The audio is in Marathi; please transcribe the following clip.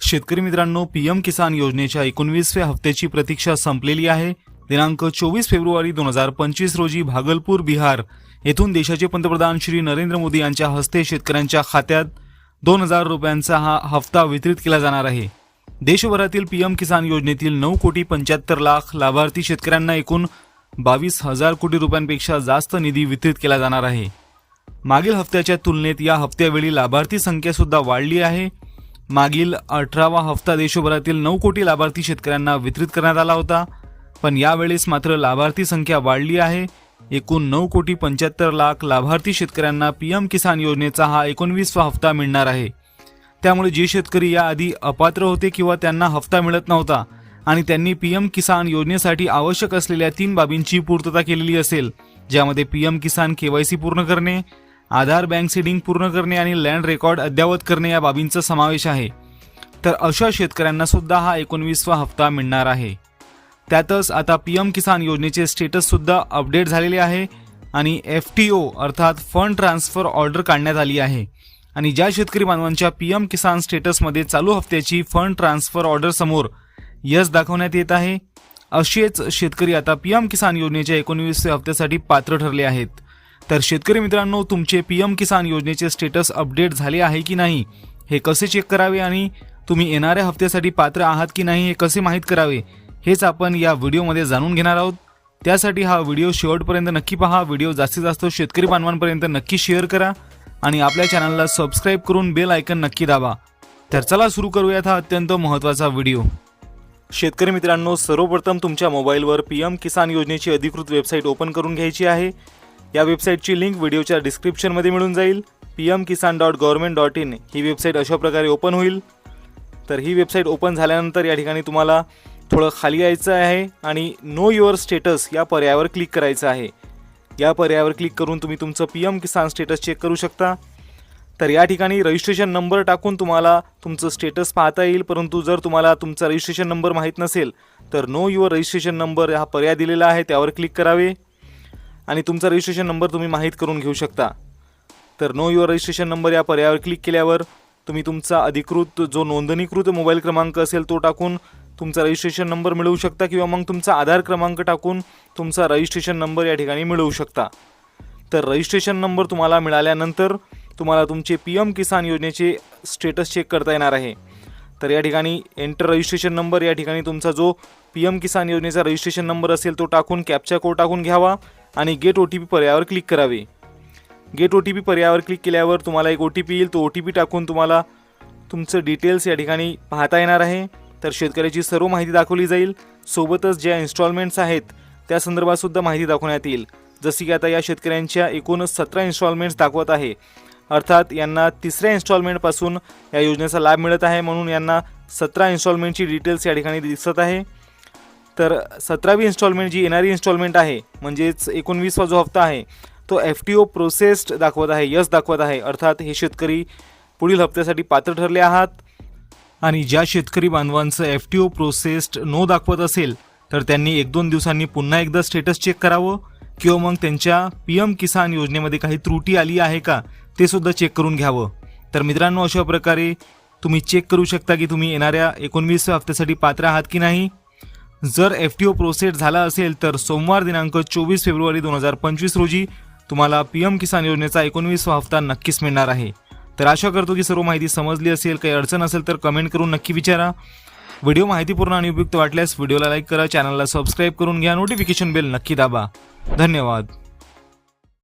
शेतकरी मित्रांनो पीएम किसान योजनेच्या एकोणवीसव्या हप्त्याची प्रतीक्षा संपलेली आहे. दिनांक चोवीस फेब्रुवारी दोन हजार पंचवीस रोजी भागलपूर बिहार येथून देशाचे पंतप्रधान श्री नरेंद्र मोदी यांच्या हस्ते शेतकऱ्यांच्या खात्यात दोन हजार रुपयांचा हा हप्ता वितरित केला जाणार आहे. देशभरातील पीएम किसान योजनेतील नऊ कोटी पंच्याहत्तर लाख लाभार्थी शेतकऱ्यांना एकूण बावीस हजार कोटी रुपयांपेक्षा जास्त निधी वितरित केला जाणार आहे. मागील हप्त्याच्या तुलनेत या हप्त्यावेळी लाभार्थी संख्यासुद्धा वाढली आहे. मागील अठरावा हप्ता देशभरातील नऊ कोटी लाभार्थी शेतकऱ्यांना वितरित करण्यात आला होता. पण यावेळेस मात्र लाभार्थी संख्या वाढली आहे. एकूण नऊ कोटी पंच्याहत्तर लाख लाभार्थी शेतकऱ्यांना पीएम किसान योजनेचा हा एकोणवीसवा हप्ता मिळणार आहे. त्यामुळे जे शेतकरी याआधी अपात्र होते किंवा त्यांना हप्ता मिळत नव्हता आणि त्यांनी पीएम किसान योजनेसाठी आवश्यक असलेल्या तीन बाबींची पूर्तता केलेली असेल ज्यामध्ये पीएम किसान केवायसी पूर्ण करणे आधार बँक सीडिंग पूर्ण करणे आणि लँड रेकॉर्ड अद्ययावत करणे या बाबींचा समावेश आहे. तर अशा शेतकऱ्यांना सुद्धा हा एकोणवीसवा हप्ता मिळणार आहे. त्यातच आता पी एम किसान योजनेचे स्टेटस सुद्धा अपडेट झालेले आहे आणि एफ टी ओ अर्थात फंड ट्रान्सफर ऑर्डर काढण्यात आली आहे. आणि ज्या शेतकरी बांधवांच्या पीएम किसान स्टेटसमध्ये चालू हप्त्याची फंड ट्रान्सफर ऑर्डर समोर यश दाखवण्यात येत आहे असेच शेतकरी आता पी एम किसान योजनेच्या एकोणवीसव्या हप्त्यासाठी पात्र ठरले आहेत. तर शेतकरी मित्रांनो तुमचे पी एम किसान योजनेचे स्टेटस अपडेट झाले आहे की नाही हे कसे चेक करावे आणि तुम्ही येणाऱ्या हप्त्यासाठी पात्र आहात की नाही हे कसे माहीत करावे हेच आपण या व्हिडिओमध्ये जाणून घेणार आहोत. त्यासाठी हा व्हिडिओ शेवटपर्यंत नक्की पहा व्हिडिओ जास्तीत जास्त शेतकरी बांधवांपर्यंत नक्की शेअर करा आणि आपल्या चॅनलला सबस्क्राईब करून बेल आयकन नक्की दाबा. तर चला सुरू करूयात हा अत्यंत महत्त्वाचा व्हिडिओ. शेतकरी मित्रांनो सर्वप्रथम तुमच्या मोबाईलवर पी एम किसान योजनेची अधिकृत वेबसाईट ओपन करून घ्यायची आहे. या वेबसाईटची लिंक व्हिडिओच्या डिस्क्रिप्शनमध्ये मिळून जाईल. P M Kisan dot government dot in he website अशा प्रकारे ओपन होईल. तर ही वेबसाईट ओपन झाल्यानंतर या ठिकाणी तुम्हाला थोडं खाली यायचं आहे आणि नो युअर स्टेटस या पर्यायावर क्लिक करायचं आहे. या पर्यायावर क्लिक करून तुम्ही तुमचं P M Kisan status check करू शकता. तर या ठिकाणी रजिस्ट्रेशन नंबर टाकून तुम्हाला तुमचं स्टेटस पाहता येईल. परंतु जर तुम्हाला तुमचा रजिस्ट्रेशन नंबर माहीत नसेल तर नो युअर रजिस्ट्रेशन नंबर हा पर्याय दिलेला आहे त्यावर क्लिक करावे. आणि तुमचा रजिस्ट्रेशन नंबर तुम्ही माहीत करून घेऊ शकता. तर नो युअर रजिस्ट्रेशन नंबर या पर्यायावर क्लिक केल्यावर तुम्ही तुमचा अधिकृत जो नोंदणीकृत मोबाईल क्रमांक असेल तो टाकून तुमचा रजिस्ट्रेशन नंबर मिळवू शकता किंवा मग तुमचा आधार क्रमांक टाकून तुमचा रजिस्ट्रेशन नंबर या ठिकाणी मिळवू शकता. तर रजिस्ट्रेशन नंबर तुम्हाला मिळाल्यानंतर तुम्हाला तुमचे पी एम किसान योजनेचे स्टेटस चेक करता येणार आहे. तर या ठिकाणी एंटर रजिस्ट्रेशन नंबर या ठिकाणी तुमचा जो पी एम किसान योजनेचा रजिस्ट्रेशन नंबर असेल तो टाकून कॅप्चा कोड टाकून घ्यावा. आणि गेट ओ टी पी पर्यायावर क्लिक करावे. गेट ओ टी पी पर्यायावर क्लिक केल्यावर तुम्हाला एक ओ टी पी येईल. तो ओ टी पी टाकून तुम्हाला तुमचं डिटेल्स या ठिकाणी पाहता येणार आहे. तर शेतकऱ्याची सर्व माहिती दाखवली जाईल. सोबतच ज्या इन्स्टॉलमेंट्स आहेत त्या संदर्भातसुद्धा माहिती दाखवण्यात येईल. जशी की आता या शेतकऱ्यांच्या एकूण सतरा इन्स्टॉलमेंट्स दाखवत आहे. अर्थात यांना तिसऱ्या इन्स्टॉलमेंटपासून या योजनेचा लाभ मिळत आहे. म्हणून यांना सतरा इन्स्टॉलमेंटची डिटेल्स या ठिकाणी दिसत आहे. तर सतरावी इन्स्टॉलमेंट जी येणारी इन्स्टॉलमेंट आहे म्हणजेच एकोणवीसवा जो हप्ता आहे तो एफ टी ओ प्रोसेस्ड दाखवत आहे यस दाखवत आहे. अर्थात हे शेतकरी पुढील हप्त्यासाठी पात्र ठरले आहात. आणि ज्या शेतकरी बांधवांचं F T O processed no दाखवत असेल तर त्यांनी एक दोन दिवसांनी पुन्हा एकदा स्टेटस चेक करावं. किंवा मग त्यांच्या पी एम किसान योजनेमध्ये काही त्रुटी आली आहे का ते सुद्धा चेक करून घ्यावं. तर मित्रांनो अशा प्रकारे तुम्ही चेक करू शकता की तुम्ही येणाऱ्या एकोणवीस हप्त्यासाठी पात्र आहात की नाही. जर एफ टी ओ प्रोसेस झाला असेल तर सोमवार दिनांक चोवीस फेब्रुवारी दोन हजार पंचवीस रोजी तुम्हाला पी एम किसान योजनेचा एकोणवीसवा हप्ता नक्कीच मिळणार आहे. तर आशा करतो की सर्व माहिती समजली असेल काही अडचण असेल तर कमेंट करून नक्की विचारा. व्हिडिओ माहितीपूर्ण आणि उपयुक्त वाटल्यास व्हिडिओला लाईक करा चॅनलला सबस्क्राईब करून घ्या नोटिफिकेशन बेल नक्की दाबा. धन्यवाद.